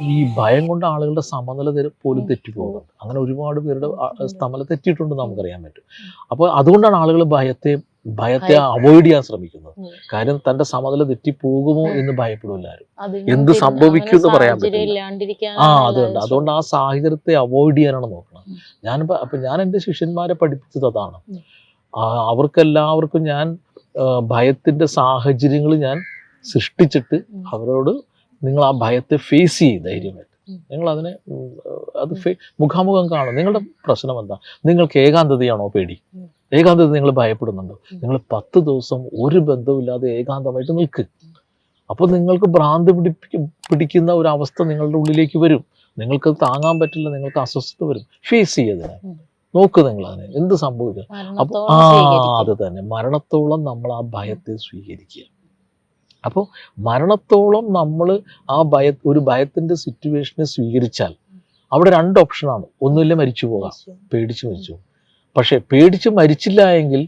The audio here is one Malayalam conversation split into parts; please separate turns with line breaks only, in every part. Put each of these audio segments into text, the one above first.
ഈ ഭയം കൊണ്ട് ആളുകളുടെ സമനില പോലും തെറ്റിപ്പോകുന്നുണ്ട് അങ്ങനെ ഒരുപാട് പേരുടെ സമനില തെറ്റിയിട്ടുണ്ട് നമുക്കറിയാൻ പറ്റും. അപ്പോൾ അതുകൊണ്ടാണ് ആളുകൾ ഭയത്തെ ഭയത്തെ അവോയ്ഡ് ചെയ്യാൻ ശ്രമിക്കുന്നത്. കാര്യം തന്റെ സമനില തെറ്റിപ്പോകുമോ. എന്ന് ഭയപ്പെടും എല്ലാവരും. എന്ത് സംഭവിക്കും എന്ന് പറയാൻ പറ്റില്ല. ആ അതുകൊണ്ട് അതുകൊണ്ട് ആ സാഹചര്യത്തെ അവോയ്ഡ് ചെയ്യാനാണ്
നോക്കുന്നത്.
ഞാൻ അപ്പൊ ഞാൻ എന്റെ ശിഷ്യന്മാരെ പഠിപ്പിച്ചത് അതാണ്. അവർക്കെല്ലാവർക്കും ഞാൻ ഭയത്തിന്റെ സാഹചര്യങ്ങൾ ഞാൻ സൃഷ്ടിച്ചിട്ട് അവരോട് നിങ്ങൾ ആ ഭയത്തെ ഫേസ് ചെയ്യും ധൈര്യമായിട്ട്. നിങ്ങൾ അതിനെ അത് മുഖാമുഖം കാണും നിങ്ങളുടെ പ്രശ്നം എന്താ? നിങ്ങൾക്ക് ഏകാന്തതയാണോ പേടി? ഏകാന്തത നിങ്ങൾ ഭയപ്പെടുന്നുണ്ടോ? നിങ്ങൾ പത്ത് ദിവസം ഒരു ബന്ധവുമില്ലാതെ ഏകാന്തമായിട്ട് നിൽക്ക്. അപ്പോൾ നിങ്ങൾക്ക് ഭ്രാന്ത് പിടിപ്പി പിടിക്കുന്ന ഒരു അവസ്ഥ നിങ്ങളുടെ ഉള്ളിലേക്ക് വരും. നിങ്ങൾക്ക് താങ്ങാൻ പറ്റില്ല നിങ്ങൾക്ക് അസ്വസ്ഥത വരും. ഫേസ് ചെയ്യതിനെ. നോക്ക് നിങ്ങൾ അതിനെ. എന്ത് സംഭവിക്കും? അപ്പോൾ ആ. അത് തന്നെ. മരണത്തോളം നമ്മൾ ആ ഭയത്തെ സ്വീകരിക്കുക. അപ്പോൾ മരണത്തോളം നമ്മൾ ആ ഭയ ഒരു ഭയത്തിന്റെ സിറ്റുവേഷനെ സ്വീകരിച്ചാൽ അവിടെ രണ്ട് ഓപ്ഷനാണ് ഒന്നുമില്ല മരിച്ചു പോകാം. പേടിച്ച് മരിച്ചു പക്ഷേ പേടിച്ച് മരിച്ചില്ല എങ്കിൽ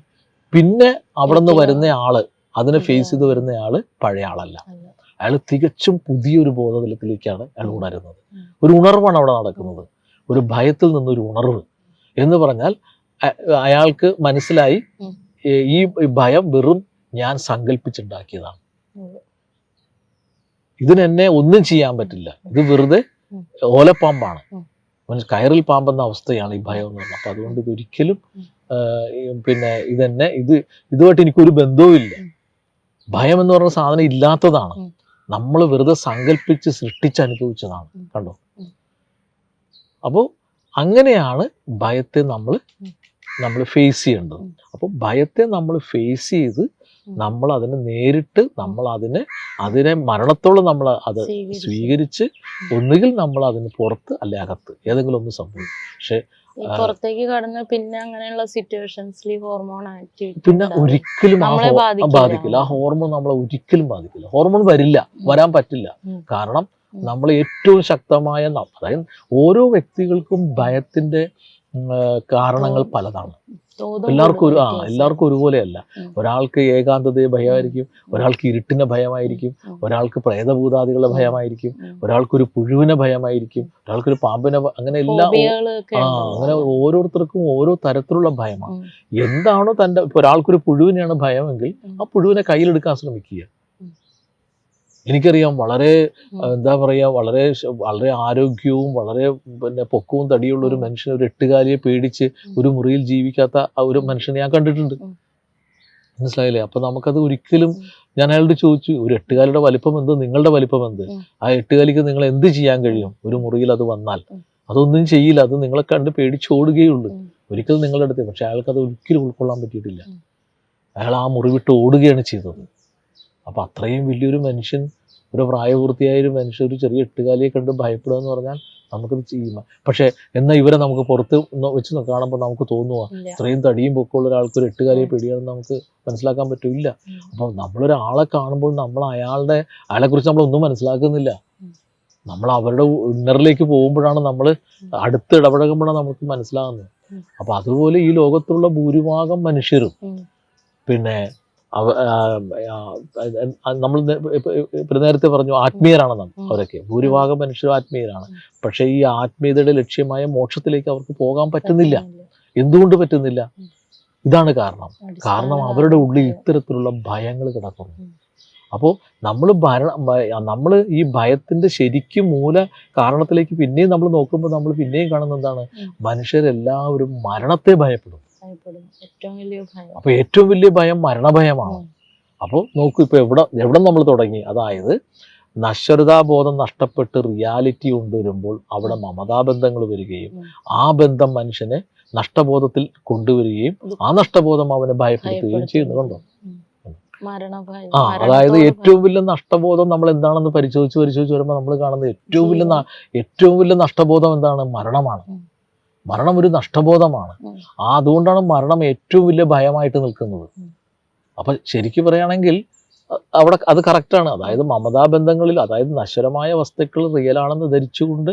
പിന്നെ അവിടെ നിന്ന് വരുന്ന ആൾ അതിനെ ഫേസ് ചെയ്ത് വരുന്ന ആൾ പഴയ ആളല്ല. അയാൾ തികച്ചും പുതിയൊരു ബോധതലത്തിലേക്കാണ് അയാൾ. ഉണരുന്നത്. ഒരു ഉണർവാണ് അവിടെ നടക്കുന്നത്. ഒരു ഭയത്തിൽ നിന്നൊരു ഉണർവ് എന്ന് പറഞ്ഞാൽ അയാൾക്ക് മനസ്സിലായി ഈ ഭയം വെറും ഞാൻ സങ്കല്പിച്ചുണ്ടാക്കിയതാണ്. ഇതിനെന്നെ ഒന്നും ചെയ്യാൻ പറ്റില്ല. ഇത് വെറുതെ. ഓലപ്പാമ്പാണ്. കയറിൽ പാമ്പെന്ന അവസ്ഥയാണ് ഈ ഭയം എന്ന് പറഞ്ഞത് അപ്പൊ അതുകൊണ്ട് ഇതൊരിക്കലും. പിന്നെ ഇതെന്നെ ഇത് ഇതുമായിട്ട് എനിക്കൊരു
ബന്ധവുമില്ല
ഭയം എന്ന് പറഞ്ഞ സാധനം ഇല്ലാത്തതാണ്. നമ്മൾ വെറുതെ സങ്കല്പിച്ച് സൃഷ്ടിച്ച് അനുഭവിച്ചതാണ്. കണ്ടോ?
അപ്പോ
അപ്പോൾ അങ്ങനെയാണ് ഭയത്തെ നമ്മൾ നമ്മൾ ഫേസ് ചെയ്യേണ്ടത്.
അപ്പൊ
അപ്പോൾ ഭയത്തെ നമ്മൾ ഫേസ് ചെയ്ത്. നമ്മൾ അതിനെ നേരിട്ട് നമ്മൾ അതിനെ അതിനെ മരണത്തോളം നമ്മൾ അത്
സ്വീകരിച്ച്.
ഒന്നുകിൽ നമ്മൾ അതിന് പുറത്ത് അല്ലെ അകത്ത് ഏതെങ്കിലും ഒന്ന് സംഭവിക്കും. പക്ഷെ
പുറത്തേക്ക് കടന്ന് പിന്നെ അങ്ങനെയുള്ള സിറ്റുവേഷൻസിൽ ഹോർമോൺ ആക്ടിവിറ്റി
പിന്നെ ഒരിക്കലും
ബാധിക്കില്ല.
ആ ഹോർമോൺ നമ്മളെ ഒരിക്കലും ബാധിക്കില്ല. ഹോർമോൺ വരില്ല വരാൻ പറ്റില്ല. കാരണം നമ്മൾ ഏറ്റവും ശക്തമായ അതായത് ഓരോ വ്യക്തികൾക്കും ഭയത്തിന്റെ കാരണങ്ങൾ പലതാണ്. എല്ലാവർക്കും ഒരു ആ എല്ലാവർക്കും ഒരുപോലെയല്ല. ഒരാൾക്ക് ഏകാന്തതയെ ഭയമായിരിക്കും ഒരാൾക്ക് ഇരുട്ടിന് ഭയമായിരിക്കും ഒരാൾക്ക് പ്രേതഭൂതാദികളുടെ. ഭയമായിരിക്കും ഒരാൾക്കൊരു പുഴുവിനെ ഭയമായിരിക്കും ഒരാൾക്കൊരു പാമ്പിനെ അങ്ങനെ എല്ലാ ആ അങ്ങനെ ഓരോരുത്തർക്കും ഓരോ തരത്തിലുള്ള ഭയമാണ്. എന്താണോ തന്റെ ഇപ്പൊ ഒരാൾക്കൊരു പുഴുവിനെയാണ് ഭയമെങ്കിൽ ആ പുഴുവിനെ കയ്യിലെടുക്കാൻ ശ്രമിക്കുക. എനിക്കറിയാം വളരെ എന്താ പറയുക വളരെ വളരെ ആരോഗ്യവും വളരെ പിന്നെ പൊക്കവും തടിയുള്ള ഒരു. മനുഷ്യൻ ഒരു എട്ടുകാലിയെ പേടിച്ച് ഒരു മുറിയിൽ ജീവിക്കാത്ത ആ ഒരു മനുഷ്യനെ ഞാൻ കണ്ടിട്ടുണ്ട്. മനസ്സിലായില്ലേ? അപ്പൊ നമുക്കത് ഒരിക്കലും ഞാൻ അയാളോട് ചോദിച്ചു ഒരു എട്ടുകാലിയുടെ വലിപ്പം എന്ത്? നിങ്ങളുടെ വലിപ്പം എന്ത്? ആ എട്ടുകാലിക്ക് നിങ്ങൾ എന്ത് ചെയ്യാൻ കഴിയും? ഒരു മുറിയിൽ അത് വന്നാൽ. അതൊന്നും ചെയ്യില്ല. അത് നിങ്ങളെ കണ്ട് പേടിച്ചോടുകയുള്ളൂ. ഒരിക്കലും നിങ്ങളുടെ അടുത്ത് പക്ഷെ അയാൾക്ക് അത് ഒരിക്കലും ഉൾക്കൊള്ളാൻ പറ്റിയിട്ടില്ല. അയാൾ ആ മുറി വിട്ട് ഓടുകയാണ് ചെയ്തത്. അപ്പൊ അത്രയും വലിയൊരു മനുഷ്യൻ ഒരു പ്രായപൂർത്തിയായ ഒരു മനുഷ്യൻ ഒരു ചെറിയ എട്ടുകാലിയെ കണ്ട് ഭയപ്പെടുക എന്ന് പറഞ്ഞാൽ നമുക്കത് ചെയ്യും പക്ഷെ എന്നാൽ ഇവരെ നമുക്ക് പുറത്ത് വെച്ച് കാണുമ്പോൾ നമുക്ക് തോന്നുക ഇത്രയും തടിയും പൊക്കമുള്ള ഒരാൾക്ക് ഒരു എട്ടുകാലിയെ പേടിയാണെന്ന് നമുക്ക് മനസ്സിലാക്കാൻ പറ്റില്ല. അപ്പോൾ നമ്മളൊരാളെ കാണുമ്പോൾ നമ്മൾ അയാളുടെ അയാളെക്കുറിച്ച് നമ്മൾ ഒന്നും മനസ്സിലാക്കുന്നില്ല. നമ്മൾ അവരുടെ ഇന്നറിലേക്ക് പോകുമ്പോഴാണ് നമ്മൾ അടുത്ത് ഇടപഴകുമ്പോഴാണ് നമുക്ക് മനസ്സിലാകുന്നത്.
അപ്പോൾ
അപ്പൊ അതുപോലെ ഈ ലോകത്തുള്ള ഭൂരിഭാഗം മനുഷ്യരും പിന്നെ നമ്മൾ ഇപ്പൊ നേരത്തെ പറഞ്ഞു ആത്മീയരാണ് നമ്മൾ അവരൊക്കെ. ഭൂരിഭാഗം മനുഷ്യരും ആത്മീയരാണ്. പക്ഷേ ഈ ആത്മീയതയുടെ ലക്ഷ്യമായ മോക്ഷത്തിലേക്ക് അവർക്ക് പോകാൻ പറ്റുന്നില്ല. എന്തുകൊണ്ട് പറ്റുന്നില്ല? ഇതാണ് കാരണം. കാരണം അവരുടെ ഉള്ളിൽ ഇത്തരത്തിലുള്ള ഭയങ്ങൾ കിടക്കുന്നു. അപ്പോൾ നമ്മൾ ഭരണ നമ്മൾ ഈ ഭയത്തിന്റെ ശരിക്കും മൂല കാരണത്തിലേക്ക് പിന്നെയും നമ്മൾ നോക്കുമ്പോൾ നമ്മൾ പിന്നെയും കാണുന്ന എന്താണ്? മനുഷ്യരെല്ലാവരും മരണത്തെ ഭയപ്പെടും
ഭയപ്പെടും ഏറ്റവും വലിയ ഭയം.
അപ്പൊ ഏറ്റവും വലിയ ഭയം മരണഭയമാണ്.
അപ്പൊ
അപ്പോൾ നോക്കൂ ഇപ്പൊ എവിടെ എവിടെ നമ്മൾ തുടങ്ങി? അതായത് നശ്വരതാബോധം നഷ്ടപ്പെട്ട് റിയാലിറ്റി കൊണ്ടുവരുമ്പോൾ അവിടെ മമതാബന്ധങ്ങൾ വരികയും ആ ബന്ധം മനുഷ്യനെ നഷ്ടബോധത്തിൽ കൊണ്ടുവരികയും ആ നഷ്ടബോധം അവനെ ഭയപ്പെടുത്തുകയും
ചെയ്യുന്നുണ്ടോ
ആ അതായത് ഏറ്റവും വലിയ നഷ്ടബോധം നമ്മൾ എന്താണെന്ന് പരിശോധിച്ച് പരിശോധിച്ച് വരുമ്പോൾ നമ്മൾ കാണുന്നത് ഏറ്റവും വലിയ ഏറ്റവും വലിയ നഷ്ടബോധം എന്താണ്? മരണമാണ്. മരണം ഒരു നഷ്ടബോധമാണ്. ആ അതുകൊണ്ടാണ് മരണം ഏറ്റവും വലിയ ഭയമായിട്ട് നിൽക്കുന്നത്. അപ്പൊ ശരിക്കും പറയുകയാണെങ്കിൽ അവിടെ അത് കറക്റ്റാണ്. അതായത് മമതാബന്ധങ്ങളിൽ അതായത് നശ്വരമായ വസ്തുക്കൾ റിയൽ ആണെന്ന്
ധരിച്ചുകൊണ്ട്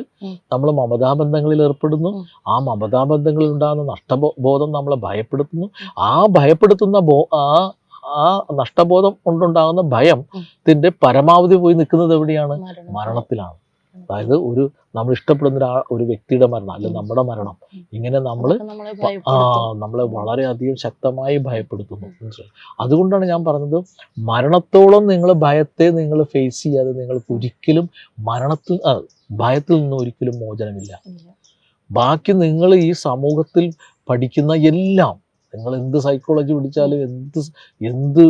നമ്മൾ മമതാബന്ധങ്ങളിൽ ഏർപ്പെടുന്നു. ആ മമതാബന്ധങ്ങളിൽ ഉണ്ടാകുന്ന നഷ്ടബോധം നമ്മളെ ഭയപ്പെടുത്തുന്നു. ആ ഭയപ്പെടുത്തുന്ന ബോ ആ ആ നഷ്ടബോധം കൊണ്ടുണ്ടാകുന്ന ഭയം
ഉം.
പരമാവധി പോയി നിൽക്കുന്നത് എവിടെയാണ്? മരണത്തിലാണ്. അതായത് ഒരു നമ്മൾ ഇഷ്ടപ്പെടുന്ന ഒരാ ഒരു വ്യക്തിയുടെ മരണം അല്ലെങ്കിൽ നമ്മുടെ മരണം. ഇങ്ങനെ നമ്മൾ ആ നമ്മളെ വളരെയധികം ശക്തമായി ഭയപ്പെടുത്തുന്നു. അതുകൊണ്ടാണ് ഞാൻ പറഞ്ഞത് മരണത്തോളം നിങ്ങൾ ഭയത്തെ നിങ്ങൾ ഫേസ് ചെയ്യാതെ നിങ്ങൾക്ക് ഒരിക്കലും മരണത്തിൽ ഭയത്തിൽ നിന്നും ഒരിക്കലും മോചനമില്ല. ബാക്കി നിങ്ങൾ ഈ സമൂഹത്തിൽ പഠിക്കുന്ന എല്ലാം നിങ്ങൾ എന്ത് സൈക്കോളജി പിടിച്ചാലും എന്ത് എന്ത്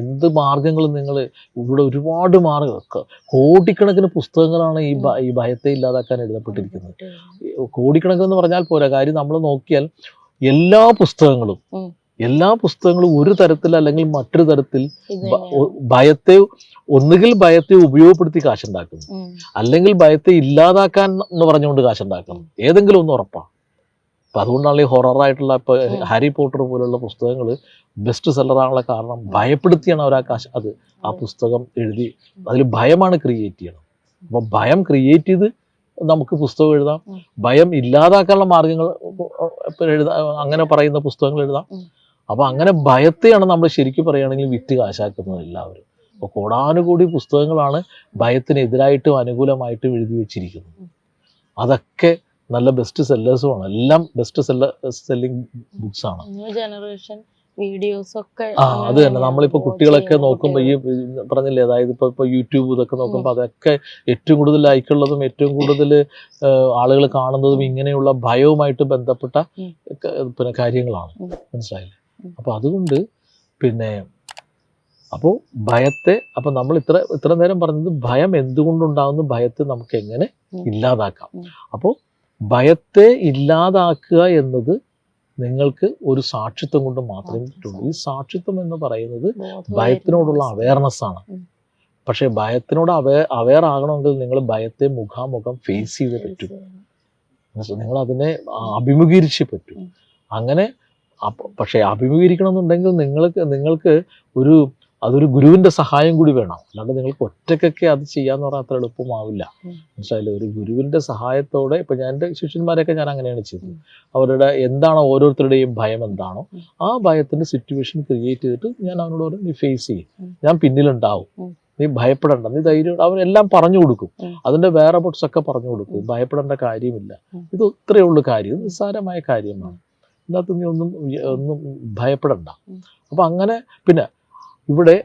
എന്ത് മാർഗങ്ങളും നിങ്ങൾ ഇവിടെ ഒരുപാട് മാർഗം കോടിക്കണക്കിന് പുസ്തകങ്ങളാണ് ഈ ഈ ഭയത്തെ ഇല്ലാതാക്കാൻ എഴുതപ്പെട്ടിരിക്കുന്നത്. കോടിക്കണക്കിന് എന്ന് പറഞ്ഞാൽ പോരാ. കാര്യം നമ്മൾ നോക്കിയാൽ എല്ലാ പുസ്തകങ്ങളും എല്ലാ പുസ്തകങ്ങളും ഒരു തരത്തിൽ അല്ലെങ്കിൽ മറ്റൊരു തരത്തിൽ ഭയത്തെ ഒന്നുകിൽ ഭയത്തെ ഉപയോഗപ്പെടുത്തി കാശുണ്ടാക്കുന്നു. അല്ലെങ്കിൽ ഭയത്തെ ഇല്ലാതാക്കാൻ എന്ന് പറഞ്ഞുകൊണ്ട് കാശുണ്ടാക്കുന്നു. ഏതെങ്കിലും ഒന്ന് ഉറപ്പാണ് അപ്പം അതുകൊണ്ടാണ് ഈ ഹൊററായിട്ടുള്ള ഇപ്പോൾ ഹാരി പോട്ടർ പോലുള്ള പുസ്തകങ്ങൾ ബെസ്റ്റ് സെല്ലറാണുള്ള കാരണം ഭയപ്പെടുത്തിയാണ് അവർ ആ കാശ് അത് ആ പുസ്തകം എഴുതി. അതിൽ ഭയമാണ് ക്രിയേറ്റ് ചെയ്യണം. അപ്പോൾ ഭയം ക്രിയേറ്റ് ചെയ്ത് നമുക്ക് പുസ്തകം എഴുതാം. ഭയം ഇല്ലാതാക്കാനുള്ള മാർഗങ്ങൾ എഴുതാം അങ്ങനെ പറയുന്ന പുസ്തകങ്ങൾ എഴുതാം. അപ്പോൾ അങ്ങനെ ഭയത്തെയാണ് നമ്മൾ ശരിക്കും പറയുകയാണെങ്കിൽ വിറ്റ് കാശാക്കുന്നത് എല്ലാവരും. അപ്പോൾ കോടാനുകൂടി പുസ്തകങ്ങളാണ് ഭയത്തിനെതിരായിട്ടും അനുകൂലമായിട്ടും എഴുതി വെച്ചിരിക്കുന്നത്. അതൊക്കെ നല്ല ബെസ്റ്റ് സെല്ലേഴ്സുമാണ് എല്ലാം ബെസ്റ്റ് സെല്ല സെല്ലിംഗ് ബുക്സ് ആണ്.
ജനറേഷൻ വീഡിയോസ് ഒക്കെ
ആ അത് തന്നെ. നമ്മളിപ്പോ കുട്ടികളൊക്കെ നോക്കുമ്പോൾ ഈ പറഞ്ഞില്ലേ അതായത് ഇപ്പൊ ഇപ്പൊ യൂട്യൂബ് ഇതൊക്കെ നോക്കുമ്പോൾ അതൊക്കെ ഏറ്റവും കൂടുതൽ ലൈക്കുള്ളതും ഏറ്റവും കൂടുതൽ ആളുകൾ കാണുന്നതും ഇങ്ങനെയുള്ള ഭയവുമായിട്ട് ബന്ധപ്പെട്ട പിന്നെ കാര്യങ്ങളാണ്. മനസ്സിലായില്ലേ? അപ്പൊ അതുകൊണ്ട് പിന്നെ അപ്പോൾ ഭയത്തെ അപ്പൊ നമ്മൾ ഇത്ര ഇത്ര നേരം പറഞ്ഞത് ഭയം എന്തുകൊണ്ടുണ്ടാകുന്നു ഭയത്തെ നമുക്ക് എങ്ങനെ ഇല്ലാതാക്കാം.
അപ്പോ
അപ്പോൾ ഭയത്തെ ഇല്ലാതാക്കുക എന്നത് നിങ്ങൾക്ക് ഒരു സാക്ഷിത്വം കൊണ്ട് മാത്രമേ പറ്റുള്ളൂ. ഈ സാക്ഷിത്വം എന്ന് പറയുന്നത് ഭയത്തിനോടുള്ള അവയർനെസ് ആണ്. പക്ഷെ ഭയത്തിനോട് അവേ അവെയർ ആകണമെങ്കിൽ നിങ്ങൾ ഭയത്തെ മുഖാമുഖം ഫേസ് ചെയ്തേ പറ്റൂ. നിങ്ങൾ അതിനെ അഭിമുഖീകരിച്ച് പറ്റൂ. അങ്ങനെ പക്ഷേ അഭിമുഖീകരിക്കണം എന്നുണ്ടെങ്കിൽ നിങ്ങൾക്ക് നിങ്ങൾക്ക് ഒരു അതൊരു ഗുരുവിന്റെ സഹായം കൂടി വേണം. അല്ലാണ്ട് നിങ്ങൾക്ക് ഒറ്റക്കൊക്കെ അത് ചെയ്യാന്ന് പറഞ്ഞാൽ അത്ര എളുപ്പമാവില്ല. മനസ്സിലായില്ലേ? ഒരു ഗുരുവിന്റെ സഹായത്തോടെ ഇപ്പൊ ഞാൻ എന്റെ ശിഷ്യന്മാരെയൊക്കെ ഞാൻ അങ്ങനെയാണ് ചെയ്തത്. അവരുടെ എന്താണോ ഓരോരുത്തരുടെയും ഭയം എന്താണോ ആ ഭയത്തിന്റെ സിറ്റുവേഷൻ ക്രിയേറ്റ് ചെയ്തിട്ട് ഞാൻ അവനോട് നീ ഫേസ് ചെയ്യും. ഞാൻ പിന്നിലുണ്ടാവും. നീ ഭയപ്പെടണ്ട. നീ ധൈര്യം അവനെല്ലാം പറഞ്ഞു കൊടുക്കും. അതിന്റെ വേറെ ബോട്ട്സ് ഒക്കെ പറഞ്ഞു കൊടുക്കും. ഭയപ്പെടേണ്ട കാര്യമില്ല. ഇത് ഇത്രയേ ഉള്ളൂ കാര്യം. ഇത് നിസ്സാരമായ കാര്യമാണ്. ഇതിനകത്ത് നീ ഒന്നും ഒന്നും ഭയപ്പെടണ്ട. അപ്പൊ അങ്ങനെ പിന്നെ ഇവിടെ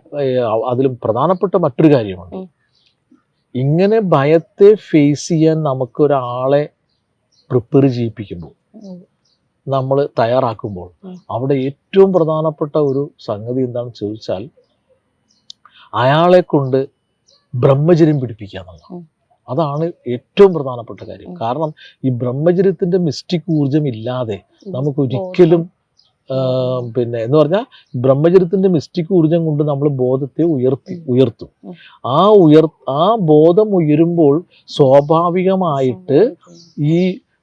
അതിലും പ്രധാനപ്പെട്ട മറ്റൊരു കാര്യമുണ്ട്. ഇങ്ങനെ ഭയത്തെ ഫേസ് ചെയ്യാൻ നമുക്ക് ഒരാളെ പ്രിപ്പയർ ചെയ്യിപ്പിക്കുമ്പോൾ നമ്മൾ തയ്യാറാക്കുമ്പോൾ അവിടെ ഏറ്റവും പ്രധാനപ്പെട്ട ഒരു സംഗതി എന്താണെന്ന് ചോദിച്ചാൽ അയാളെ കൊണ്ട് ബ്രഹ്മചര്യം പിടിപ്പിക്കുക
എന്നുള്ള
അതാണ് ഏറ്റവും പ്രധാനപ്പെട്ട കാര്യം. കാരണം ഈ ബ്രഹ്മചര്യത്തിന്റെ മിസ്റ്റിക് ഊർജം ഇല്ലാതെ നമുക്ക് ഒരിക്കലും പിന്നെ എന്ന് പറഞ്ഞാൽ ബ്രഹ്മചര്യത്തിന്റെ മിസ്റ്റിക് ഊർജം കൊണ്ട് നമ്മൾ ബോധത്തെ ഉയർത്തി ഉയർത്തും. ആ ഉയർ ആ ബോധം ഉയരുമ്പോൾ സ്വാഭാവികമായിട്ട് ഈ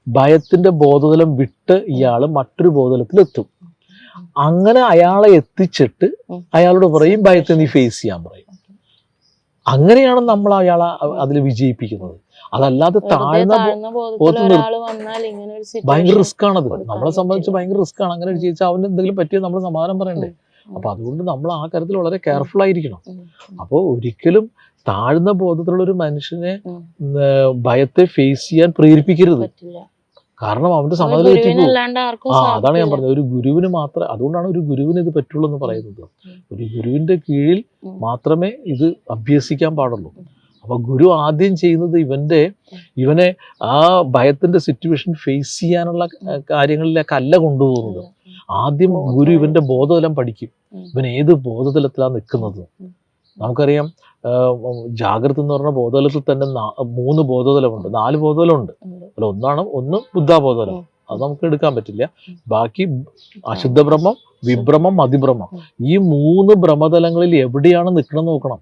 ഭയത്തിന്റെ ബോധതലം വിട്ട് ഇയാൾ മറ്റൊരു ബോധതലത്തിലെത്തും. അങ്ങനെ അയാളെ എത്തിച്ചിട്ട് അയാളോട് പറയും ഭയത്തെ നീ ഫേസ് ചെയ്യാൻ പറയും. അങ്ങനെയാണ് നമ്മൾ അയാളെ അതിൽ വിജയിപ്പിക്കുന്നത്. അതല്ലാതെ താഴ്ന്ന ഭയങ്കര റിസ്ക് ആണത്
അത്
നമ്മളെ സംബന്ധിച്ച് ഭയങ്കര റിസ്ക് ആണ് അങ്ങനെ ചോദിച്ചാൽ അവന് എന്തെങ്കിലും പറ്റിയോ നമ്മൾ സമാധാനം പറയണ്ടേ. അപ്പൊ അതുകൊണ്ട് നമ്മൾ ആ കാര്യത്തിൽ വളരെ കെയർഫുൾ ആയിരിക്കണം. അപ്പോൾ ഒരിക്കലും താഴ്ന്ന ബോധത്തിലുള്ള ഒരു മനുഷ്യനെ ഭയത്തെ ഫേസ് ചെയ്യാൻ പ്രേരിപ്പിക്കരുത്. കാരണം അവന്റെ തെറ്റിപ്പോകും ആ അതാണ് ഞാൻ. പറഞ്ഞത്. ഒരു ഗുരുവിന് മാത്രമേ അതുകൊണ്ടാണ് ഒരു ഗുരുവിന് ഇത് പറ്റുള്ളൂ എന്ന് പറയുന്നത്. ഒരു ഗുരുവിന്റെ കീഴിൽ മാത്രമേ ഇത് അഭ്യസിക്കാൻ പാടുള്ളൂ. അപ്പൊ ഗുരു ആദ്യം ചെയ്യുന്നത് ഇവന്റെ ഇവനെ ആ ഭയത്തിന്റെ സിറ്റുവേഷൻ ഫേസ് ചെയ്യാനുള്ള
കാര്യങ്ങളിലേക്ക്
അല്ല കൊണ്ടുപോകുന്നത്. ആദ്യം ഗുരു ഇവന്റെ ബോധതലം പഠിക്കും ഇവൻ ഏത് ബോധതലത്തിലാണ് നിൽക്കുന്നത് നമുക്കറിയാം ജാഗ്രത എന്ന് പറഞ്ഞ ബോധതലത്തിൽ തന്നെ മൂന്ന് ബോധതലമുണ്ട് നാല് ബോധതലമുണ്ട്. അതിൽ ഒന്നാണ് ഒന്ന്
ബുദ്ധാബോധതലം.
അത് നമുക്ക് എടുക്കാൻ പറ്റില്ല ബാക്കി അശുദ്ധ ബ്രഹ്മം വിഭ്രമം അതിഭ്രമം ഈ മൂന്ന് ഭ്രമതലങ്ങളിൽ എവിടെയാണ് നിൽക്കണം നോക്കണം.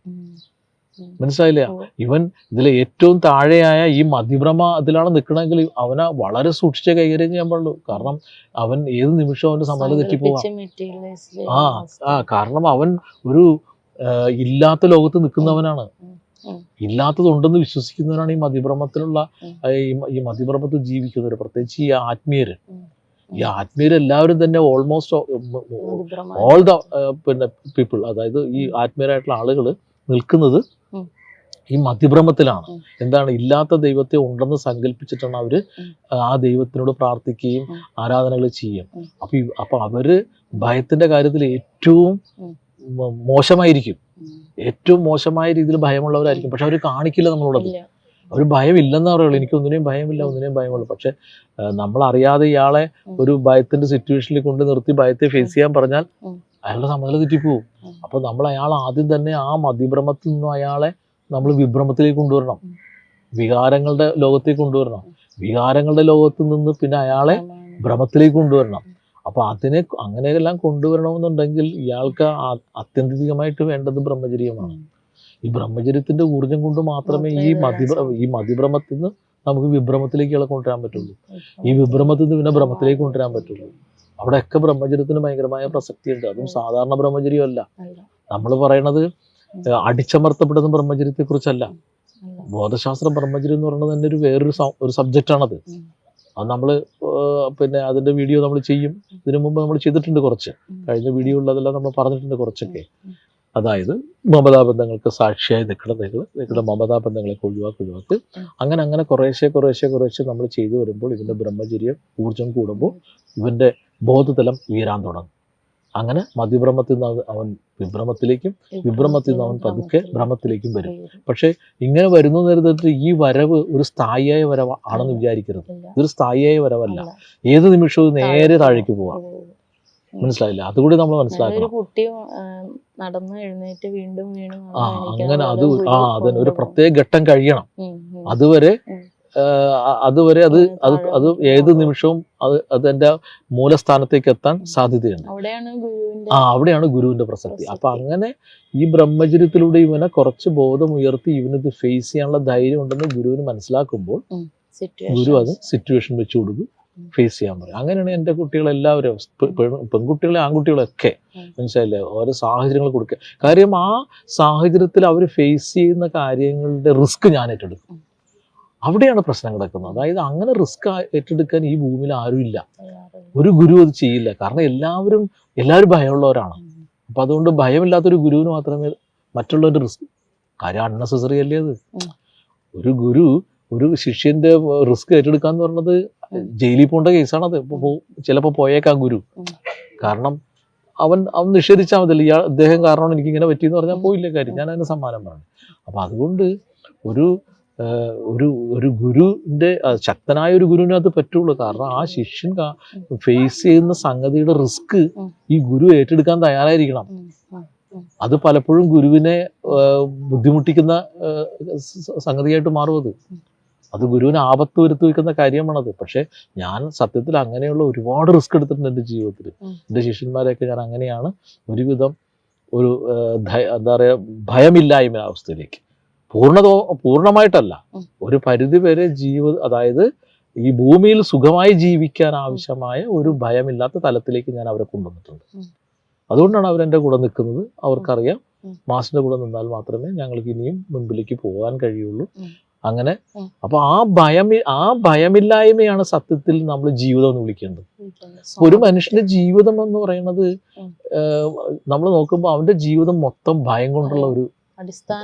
മനസ്സിലായില്ല. ഇവൻ ഇതിൽ ഏറ്റവും താഴെയായ ഈ മതിഭ്രമ ഇതിലാണ് നിൽക്കണമെങ്കിൽ അവനെ വളരെ സൂക്ഷിച്ച കൈകാര്യം ചെയ്യാൻ പാടുള്ളൂ കാരണം അവൻ ഏത് നിമിഷവും അവന്റെ സമ്മതം തെറ്റിപ്പോവാ ആ ആ കാരണം അവൻ ഒരു ഇല്ലാത്ത ലോകത്ത് നിൽക്കുന്നവനാണ്. ഇല്ലാത്തതുണ്ടെന്ന് വിശ്വസിക്കുന്നവരാണ് ഈ മതിഭ്രമത്തിലുള്ള ഈ മതിഭ്രമത്തിൽ ജീവിക്കുന്നവർ പ്രത്യേകിച്ച് ഈ ആത്മീയര്. ഈ ആത്മീയരെല്ലാവരും തന്നെ ഓൾമോസ്റ്റ് ഓൾ ദ പിന്നെ പീപ്പിൾ അതായത് ഈ ആത്മീയരായിട്ടുള്ള ആളുകൾ നിൽക്കുന്നത്. ഈ
മതിഭ്രമത്തിലാണ്.
എന്താണ്? ഇല്ലാത്ത ദൈവത്തെ ഉണ്ടെന്ന് സങ്കല്പിച്ചിട്ടാണ്
അവർ
ആ ദൈവത്തിനോട് പ്രാർത്ഥിക്കുകയും ആരാധനകൾ ചെയ്യും. അപ്പൊ അപ്പൊ അവർ ഭയത്തിന്റെ കാര്യത്തിൽ ഏറ്റവും മോശമായിരിക്കും. ഏറ്റവും മോശമായ രീതിയിൽ ഭയമുള്ളവരായിരിക്കും. പക്ഷെ അവർ കാണിക്കില്ല നമ്മളോടത്.
ഇല്ല.
ഭയം ഇല്ലെന്ന് പറയുള്ളൂ. എനിക്ക് ഒന്നിനെയും ഭയമില്ല ഒന്നിനെയും ഭയമുള്ളൂ. പക്ഷെ നമ്മൾ അറിയാതെ ഇയാളെ ഒരു ഭയത്തിന്റെ സിറ്റുവേഷനിൽ കൊണ്ട് നിർത്തി ഭയത്തെ ഫേസ് ചെയ്യാൻ പറഞ്ഞാൽ അയാളുടെ സമ്മതം തെറ്റിപ്പോവും. അപ്പൊ നമ്മൾ അയാൾ ആദ്യം തന്നെ ആ മതിഭ്രമത്തിൽ നിന്നും അയാളെ നമ്മൾ വിഭ്രമത്തിലേക്ക് കൊണ്ടുവരണം. വികാരങ്ങളുടെ ലോകത്തേക്ക് കൊണ്ടുവരണം. വികാരങ്ങളുടെ ലോകത്ത് നിന്ന് പിന്നെ അയാളെ. ഭ്രമത്തിലേക്ക് കൊണ്ടുവരണം. അപ്പൊ അതിനെ അങ്ങനെയെല്ലാം കൊണ്ടുവരണമെന്നുണ്ടെങ്കിൽ ഇയാൾക്ക് അത്യന്തികമായിട്ട് വേണ്ടത് ബ്രഹ്മചര്യമാണ്. ഈ ബ്രഹ്മചര്യത്തിന്റെ ഊർജം കൊണ്ട് മാത്രമേ ഈ മതിഭ്ര ഈ മതിഭ്രമത്തിൽ നിന്ന് നമുക്ക് വിഭ്രമത്തിലേക്ക് ഇയാളെ കൊണ്ടുവരാൻ പറ്റുള്ളൂ. ഈ വിഭ്രമത്തിൽ നിന്ന് പിന്നെ ഭ്രമത്തിലേക്ക് കൊണ്ടുവരാൻ പറ്റുള്ളൂ. അവിടെയൊക്കെ ബ്രഹ്മചര്യത്തിന് ഭയങ്കരമായ പ്രസക്തിയുണ്ട്. അതും സാധാരണ ബ്രഹ്മചര്യമല്ല.
അല്ല.
നമ്മൾ പറയണത് അടിച്ചമർത്തപ്പെടുന്ന ബ്രഹ്മചര്യത്തെ കുറിച്ചല്ല. ബോധശാസ്ത്ര ബ്രഹ്മചര്യം എന്ന് പറയുന്നത് തന്നെ ഒരു വേറൊരു ഒരു സബ്ജക്റ്റാണത്. അത് നമ്മൾ പിന്നെ അതിന്റെ വീഡിയോ നമ്മൾ ചെയ്യും ഇതിനു മുമ്പ് നമ്മൾ ചെയ്തിട്ടുണ്ട് കുറച്ച് കഴിഞ്ഞ വീഡിയോ ഉള്ളതെല്ലാം നമ്മൾ പറഞ്ഞിട്ടുണ്ട് കുറച്ചൊക്കെ. അതായത് മമതാബന്ധങ്ങൾക്ക് സാക്ഷിയായി നിൽക്കണം നിങ്ങൾ നിങ്ങളുടെ മമതാബന്ധങ്ങളെ ഒഴിവാക്കി ഒഴിവാക്കി അങ്ങനെ അങ്ങനെ കുറേശ്ശെ കുറേശ്ശെ കുറേശ്ശെ നമ്മൾ ചെയ്തു വരുമ്പോൾ ഇവന്റെ ബ്രഹ്മചര്യം ഊർജം കൂടുമ്പോൾ ഇവന്റെ ബോധതലം ഉയരാൻ തുടങ്ങും അങ്ങനെ മധ്യഭ്രമത്തിൽ നിന്ന് അവൻ- വിഭ്രമത്തിലേക്കും വിഭ്രമത്തിൽ നിന്ന് അവൻ പതുക്കെ ഭ്രമത്തിലേക്കും വരും. പക്ഷേ ഇങ്ങനെ വരുന്നു നേരത്തെ ഈ വരവ് ഒരു സ്ഥായിയായ വരവ് ആണെന്ന് വിചാരിക്കരുത്. ഇതൊരു സ്ഥായിയായ വരവല്ല. ഏത് നിമിഷവും നേരെ
താഴേക്ക്
പോവാം. മനസ്സിലായില്ല? അതുകൂടി നമ്മൾ മനസ്സിലാക്കണം.
നടന്ന് എഴുന്നേറ്റ് വീണ്ടും വീണ്
ആ അങ്ങനെ അത് ആ അതന്നെ ഒരു പ്രത്യേക ഘട്ടം കഴിയണം. അതുവരെ അതുവരെ അത് അത് അത് ഏത് നിമിഷവും അത് അതിന്റെ മൂലസ്ഥാനത്തേക്ക് എത്താൻ സാധ്യതയുണ്ട്. ആ അവിടെയാണ് ഗുരുവിന്റെ പ്രസക്തി. അപ്പൊ അങ്ങനെ ഈ ബ്രഹ്മചര്യത്തിലൂടെ ഇവനെ കുറച്ച് ബോധം ഉയർത്തി ഇവനിത് ഫേസ് ചെയ്യാനുള്ള ധൈര്യം ഉണ്ടെന്ന് ഗുരുവിന് മനസ്സിലാക്കുമ്പോൾ ഗുരു അത്
സിറ്റുവേഷൻ
വെച്ച് കൊടുക്കും. ഫേസ് ചെയ്യാൻ പറയും. അങ്ങനെയാണ് എന്റെ കുട്ടികളെല്ലാവരും പെൺകുട്ടികളെ ആൺകുട്ടികളൊക്കെ
ഒക്കെ
മനസ്സിലായില്ലേ? ഓരോ സാഹചര്യങ്ങൾ കൊടുക്കുക. കാര്യം ആ സാഹചര്യത്തിൽ അവർ ഫേസ് ചെയ്യുന്ന കാര്യങ്ങളുടെ റിസ്ക് ഞാൻ ഏറ്റെടുക്കും. അവിടെയാണ് പ്രശ്നം കിടക്കുന്നത്. അതായത് അങ്ങനെ റിസ്ക് ഏറ്റെടുക്കാൻ ഈ ഭൂമിയിൽ ആരും ഇല്ല. ഒരു ഗുരു അത് ചെയ്യില്ല. കാരണം എല്ലാവരും എല്ലാവരും ഭയമുള്ളവരാണ്. അപ്പൊ അതുകൊണ്ട് ഭയമില്ലാത്തൊരു ഗുരുവിന് മാത്രമേ മറ്റുള്ളവരുടെ റിസ്ക് കാര്യം അൺനെസസറി അല്ലേ അത്? ഒരു ഗുരു ഒരു ശിഷ്യന്റെ റിസ്ക് ഏറ്റെടുക്കാന്ന് പറഞ്ഞത്
ഉം.
ജയിലിൽ പോകേണ്ട കേസാണത്. അത് പോ- ചിലപ്പോ പോയേക്കാം ഗുരു. കാരണം അവൻ അവൻ നിഷേധിച്ചാൽ മതില്ല ഇയാൾ അദ്ദേഹം കാരണമാണ് എനിക്ക് ഇങ്ങനെ പറ്റിയെന്ന് പറഞ്ഞാൽ പോയില്ല കാര്യം. ഞാൻ അതിന് സമ്മാനം പറഞ്ഞു. അപ്പൊ അതുകൊണ്ട് ഒരു ഒരു ഒരു ഗുരുവിന്റെ ശക്തനായ ഒരു ഗുരുവിനെ അത് പറ്റുള്ളൂ. കാരണം ആ ശിഷ്യൻ ഫേസ് ചെയ്യുന്ന സംഗതിയുടെ റിസ്ക് ഈ ഗുരു ഏറ്റെടുക്കാൻ തയ്യാറായിരിക്കണം. അത് പലപ്പോഴും ഗുരുവിനെ ബുദ്ധിമുട്ടിക്കുന്ന സംഗതിയായിട്ട് മാറും അത്. അത് ഗുരുവിന് ആപത്ത് വരുത്തി വയ്ക്കുന്ന കാര്യമാണത്. പക്ഷെ ഞാൻ സത്യത്തിൽ അങ്ങനെയുള്ള ഒരുപാട് റിസ്ക് എടുത്തിട്ടുണ്ട് എന്റെ ജീവിതത്തിൽ. എന്റെ ശിഷ്യന്മാരെയൊക്കെ ഞാൻ അങ്ങനെയാണ് ഒരുവിധം ഒരു എന്താ പറയുക ഭയമില്ലായ്മ അവസ്ഥയിലേക്ക്. പൂർണതോ
പൂർണമായിട്ടല്ല.
ഒരു പരിധി വരെ ജീവ അതായത് ഈ ഭൂമിയിൽ സുഖമായി ജീവിക്കാൻ ആവശ്യമായ ഒരു ഭയമില്ലാത്ത തലത്തിലേക്ക് ഞാൻ അവരെ കൊണ്ടുവന്നിട്ടുണ്ട്. അതുകൊണ്ടാണ് അവരെന്റെ കൂടെ നിൽക്കുന്നത്. അവർക്കറിയാം മാസിന്റെ കൂടെ നിന്നാൽ മാത്രമേ ഞങ്ങൾക്ക് ഇനിയും മുൻപിലേക്ക് പോകാൻ കഴിയുള്ളൂ. അങ്ങനെ. അപ്പൊ ആ ഭയം ആ ഭയമില്ലായ്മയാണ് സത്യത്തിൽ നമ്മൾ ജീവിതം എന്ന് വിളിക്കുന്നത്. ഒരു മനുഷ്യന്റെ ജീവിതം എന്ന് പറയുന്നത് നമ്മൾ നോക്കുമ്പോൾ അവന്റെ ജീവിതം മൊത്തം ഭയം കൊണ്ടുള്ള ഒരു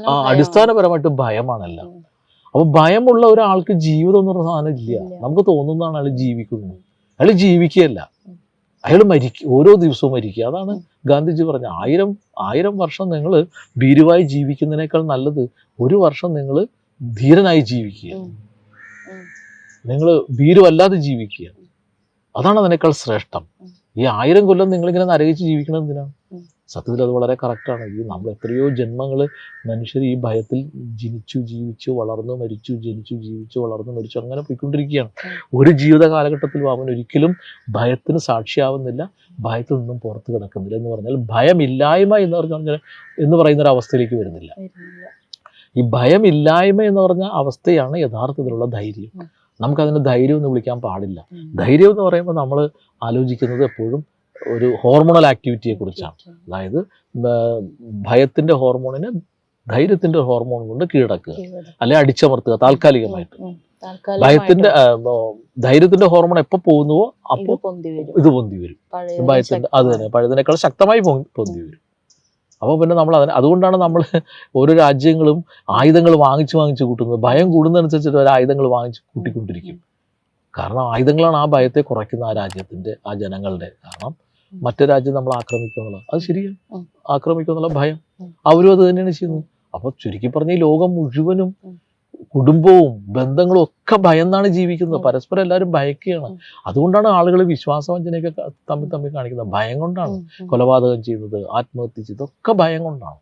ആ അടിസ്ഥാനപരമായിട്ട് ഭയമാണല്ല. അപ്പൊ ഭയമുള്ള ഒരാൾക്ക് ജീവിതം എന്ന് പറഞ്ഞ സാധനം ഇല്ല. നമുക്ക് തോന്നുന്നതാണ് അയാൾ ജീവിക്കുന്നത് അയാൾ ജീവിക്കുകയല്ല. അയാൾ മരിക്കും ഓരോ ദിവസവും മരിക്കുക. അതാണ് ഗാന്ധിജി പറഞ്ഞ ആയിരം ആയിരം വർഷം നിങ്ങൾ ഭീരുവായി ജീവിക്കുന്നതിനേക്കാൾ നല്ലത് ഒരു വർഷം നിങ്ങൾ ധീരനായി ജീവിക്കുക. നിങ്ങൾ ഭീരുവല്ലാതെ ജീവിക്കുക അതാണ് അതിനേക്കാൾ ശ്രേഷ്ഠം. ഈ ആയിരം കൊല്ലം നിങ്ങളിങ്ങനെ നരകിച്ച് ജീവിക്കണം എന്തിനാണ്. സത്യത്തിൽ അത് വളരെ കറക്റ്റാണ് ഈ നമ്മൾ എത്രയോ ജന്മങ്ങൾ മനുഷ്യർ ഈ ഭയത്തിൽ ജനിച്ചു ജീവിച്ചു വളർന്നു മരിച്ചു ജനിച്ചു ജീവിച്ചു വളർന്നു മരിച്ചു അങ്ങനെ പോയിക്കൊണ്ടിരിക്കുകയാണ്. ഒരു ജീവിത കാലഘട്ടത്തിലും അവൻ ഒരിക്കലും ഭയത്തിന് സാക്ഷിയാവുന്നില്ല. ഭയത്തിൽ നിന്നും പുറത്ത് കിടക്കുന്നില്ല എന്ന് പറഞ്ഞാൽ ഭയമില്ലായ്മ എന്ന് പറഞ്ഞാൽ എന്ന് പറയുന്ന ഒരു അവസ്ഥയിലേക്ക് വരുന്നില്ല. ഈ ഭയമില്ലായ്മ എന്ന് പറഞ്ഞ അവസ്ഥയാണ് യഥാർത്ഥത്തിലുള്ള ധൈര്യം. നമുക്കതിന് ധൈര്യം എന്ന് വിളിക്കാൻ പാടില്ല. ധൈര്യം എന്ന് പറയുമ്പോൾ നമ്മൾ ആലോചിക്കുന്നത് എപ്പോഴും ഒരു ഹോർമോണൽ ആക്ടിവിറ്റിയെ കുറിച്ചാണ്. അതായത് ഭയത്തിന്റെ ഹോർമോണിനെ ധൈര്യത്തിന്റെ ഹോർമോൺ കൊണ്ട് കീഴടക്കുക. അല്ലെ അടിച്ചമർത്തുക താൽക്കാലികമായിട്ട്. ഭയത്തിന്റെ ധൈര്യത്തിന്റെ ഹോർമോൺ എപ്പോ പോകുന്നുവോ
അപ്പോ
ഇത് പൊന്തി വരും. ഭയത്തിന്റെ അത് തന്നെ പഴയതിനേക്കാൾ ശക്തമായി പൊന്തി വരും. അപ്പോൾ പിന്നെ നമ്മൾ അതിന് അതുകൊണ്ടാണ് നമ്മൾ ഓരോ രാജ്യങ്ങളും ആയുധങ്ങൾ വാങ്ങിച്ച് വാങ്ങിച്ച് കൂട്ടുന്നത്. ഭയം കൂടുന്നതനുസരിച്ചിട്ട് അവർ ആയുധങ്ങൾ വാങ്ങിച്ച് കൂട്ടിക്കൊണ്ടിരിക്കും. കാരണം ആയുധങ്ങളാണ് ആ ഭയത്തെ കുറയ്ക്കുന്ന ആ രാജ്യത്തിന്റെ ആ ജനങ്ങളുടെ കാരണം. മറ്റു രാജ്യം നമ്മൾ ആക്രമിക്കുന്നുള്ള അത് ശരിയാണ്. ആക്രമിക്കുന്നുള്ള ഭയം. അവരും അത് തന്നെയാണ് ചെയ്യുന്നത്. അപ്പൊ ചുരുക്കി പറഞ്ഞ ഈ ലോകം മുഴുവനും കുടുംബവും ബന്ധങ്ങളും ഒക്കെ ഭയന്നാണ് ജീവിക്കുന്നത്. പരസ്പരം എല്ലാവരും ഭയക്കുകയാണ്. അതുകൊണ്ടാണ് ആളുകൾ വിശ്വാസവഞ്ചനയൊക്കെ തമ്മിൽ തമ്മിൽ കാണിക്കുന്നത്. ഭയം കൊണ്ടാണ്. കൊലപാതകം ചെയ്യുന്നത് ആത്മഹത്യ ചെയ്തത് ഒക്കെ ഭയം കൊണ്ടാണ്.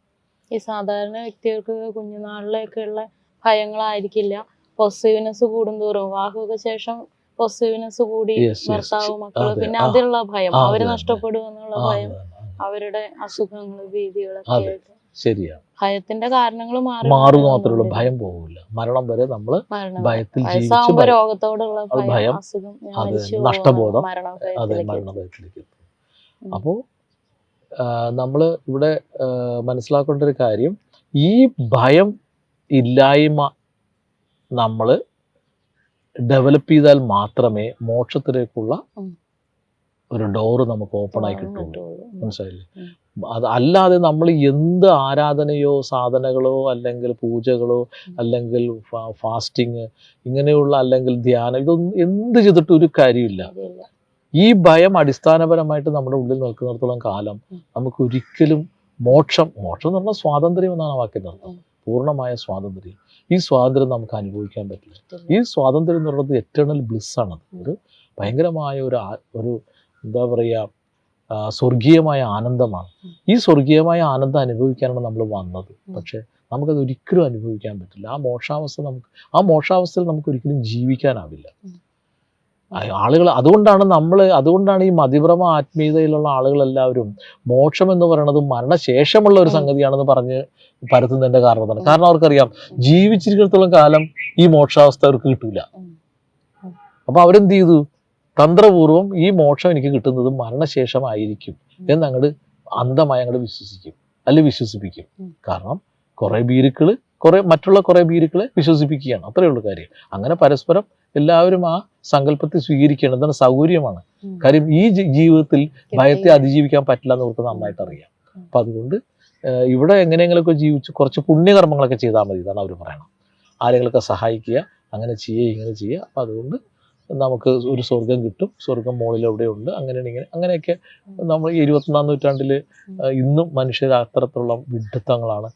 ഈ സാധാരണ വ്യക്തികൾക്ക് കുഞ്ഞുനാളിലേക്കുള്ള ഭയങ്ങളായിരിക്കില്ല. പോസിറ്റീവ്നെസ് കൂടുന്തോറും. വിവാഹമൊക്കെ ശേഷം പോസിറ്റീവ്നെസ് കൂടി. ഭർത്താവ്
മക്കൾ.
പിന്നെ. അതിലുള്ള ഭയം.
അവർ.
നഷ്ടപ്പെടും എന്നുള്ള ഭയം. അവരുടെ അസുഖങ്ങൾ ഭീതികളൊക്കെ. ആയിട്ട്
ശരിയാണ്
ഭയത്തിന്റെ കാരണങ്ങൾ മാറി
മാത്രമേ ഉള്ളൂ. ഭയം പോകില്ല മരണം വരെ നമ്മൾ ഭയത്തിൽ ജീവിച്ച്
രോഗത്തോടുള്ള
ഭയം, അത് നഷ്ടബോധം, അതെ
ഭയത്തിലേക്ക്
മരണഭയത്തിലേക്ക് അപ്പോൾ നമ്മൾ ഇവിടെ മനസ്സിലാക്കേണ്ട ഒരു കാര്യം ഈ ഭയം ഇല്ലായ്മ നമ്മൾ ഡെവലപ്പ് ചെയ്താൽ മാത്രമേ മോക്ഷത്തിലേക്കുള്ള ഒരു ഡോറ് നമുക്ക് ഓപ്പൺ ആയി കിട്ടുള്ളൂ. മനസ്സിലായില്ലേ? അത് അല്ലാതെ നമ്മൾ എന്ത് ആരാധനയോ സാധനകളോ അല്ലെങ്കിൽ പൂജകളോ അല്ലെങ്കിൽ ഫാസ്റ്റിങ് ഇങ്ങനെയുള്ള അല്ലെങ്കിൽ ധ്യാനം ഇതൊന്നും എന്ത് ചെയ്തിട്ടും ഒരു കാര്യമില്ല. ഈ ഭയം അടിസ്ഥാനപരമായിട്ട് നമ്മുടെ ഉള്ളിൽ നിൽക്കുന്നിടത്തോളം കാലം നമുക്ക് ഒരിക്കലും മോക്ഷം മോക്ഷം എന്ന് പറഞ്ഞാൽ സ്വാതന്ത്ര്യം എന്നാണ് വാക്കിന്റെ അർത്ഥം. പൂർണമായ സ്വാതന്ത്ര്യം. ഈ സ്വാതന്ത്ര്യം നമുക്ക് അനുഭവിക്കാൻ പറ്റില്ല. ഈ സ്വാതന്ത്ര്യം എന്ന് പറയുന്നത് എറ്റേണൽ ബ്ലിസ് ആണ്. ഒരു ഭയങ്കരമായ ഒരു ഒരു എന്താ പറയുക സ്വർഗീയമായ ആനന്ദമാണ്. ഈ സ്വർഗീയമായ ആനന്ദം അനുഭവിക്കാനാണ് നമ്മൾ വന്നത്. പക്ഷേ നമുക്കത് ഒരിക്കലും അനുഭവിക്കാൻ പറ്റില്ല. ആ മോക്ഷാവസ്ഥ നമുക്ക് ആ മോക്ഷാവസ്ഥയിൽ നമുക്ക് ഒരിക്കലും ജീവിക്കാനാവില്ല. ആളുകൾ അതുകൊണ്ടാണ് നമ്മൾ അതുകൊണ്ടാണ് ഈ മതിഭ്രമ ആത്മീയതയിലുള്ള ആളുകളെല്ലാവരും മോക്ഷം എന്ന് പറയുന്നത് മരണശേഷമുള്ള ഒരു സംഗതിയാണെന്ന് പറഞ്ഞ് പരത്തുന്നതിന്റെ കാരണം അതാണ് കാരണം അവർക്കറിയാം ജീവിച്ചിരിക്കുന്നിടത്തോളം കാലം ഈ മോക്ഷാവസ്ഥ അവർക്ക് കിട്ടില്ല
അപ്പോൾ
അപ്പൊ അവരെന്ത് ചെയ്തു? തന്ത്രപൂർവം ഈ മോക്ഷം എനിക്ക് കിട്ടുന്നത് മരണശേഷമായിരിക്കും അങ്ങോട്ട് അന്ധമായി അങ്ങോട്ട് വിശ്വസിക്കും. അല്ലെ വിശ്വസിപ്പിക്കും. കാരണം കുറേ ബീരുക്കൾ കുറേ മറ്റുള്ള കുറേ ബീരുക്കളെ വിശ്വസിപ്പിക്കുകയാണ്. അത്രയേ ഉള്ളൂ കാര്യം. അങ്ങനെ പരസ്പരം എല്ലാവരും ആ സങ്കല്പത്തെ സ്വീകരിക്കണം എന്താണ് സൗകര്യമാണ്. കാര്യം ഈ ജീവിതത്തിൽ ഭയത്തെ അതിജീവിക്കാൻ പറ്റില്ല എന്ന് അവർക്ക് നന്നായിട്ട് അറിയാം. അപ്പൊ അതുകൊണ്ട് ഇവിടെ എങ്ങനെയെങ്കിലുമൊക്കെ ജീവിച്ച് കുറച്ച് പുണ്യകർമ്മങ്ങളൊക്കെ ചെയ്താൽ മതി ഇതാണ് അവർ പറയണം ആരെങ്കിലൊക്കെ സഹായിക്കുക അങ്ങനെ ചെയ്യുക ഇങ്ങനെ ചെയ്യുക അപ്പം അതുകൊണ്ട് നമുക്ക് ഒരു സ്വർഗം കിട്ടും. സ്വർഗം മുകളിൽ എവിടെയുണ്ട് അങ്ങനെയാണ് ഇങ്ങനെ അങ്ങനെയൊക്കെ നമ്മൾ ഈ ഇരുപത്തൊന്നാം നൂറ്റാണ്ടിൽ ഇന്നും മനുഷ്യർ അത്തരത്തിലുള്ള വിഡ്ഢിത്തങ്ങളാണ്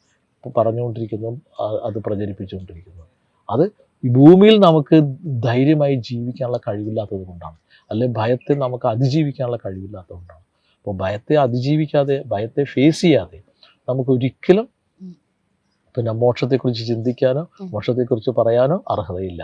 പറഞ്ഞുകൊണ്ടിരിക്കുന്നതും അത് പ്രചരിപ്പിച്ചുകൊണ്ടിരിക്കുന്നതും. അത് ഈ ഭൂമിയിൽ നമുക്ക് ധൈര്യമായി ജീവിക്കാനുള്ള കഴിവില്ലാത്തത് കൊണ്ടാണ് അല്ലെങ്കിൽ ഭയത്തെ നമുക്ക് അതിജീവിക്കാനുള്ള കഴിവില്ലാത്തത് കൊണ്ടാണ് അപ്പോൾ ഭയത്തെ അതിജീവിക്കാതെ ഭയത്തെ ഫേസ് ചെയ്യാതെ നമുക്ക് ഒരിക്കലും. പിന്നെ മോക്ഷത്തെക്കുറിച്ച് ചിന്തിക്കാനോ
മോക്ഷത്തെ
മോക്ഷത്തെക്കുറിച്ച് പറയാനോ അർഹതയില്ല.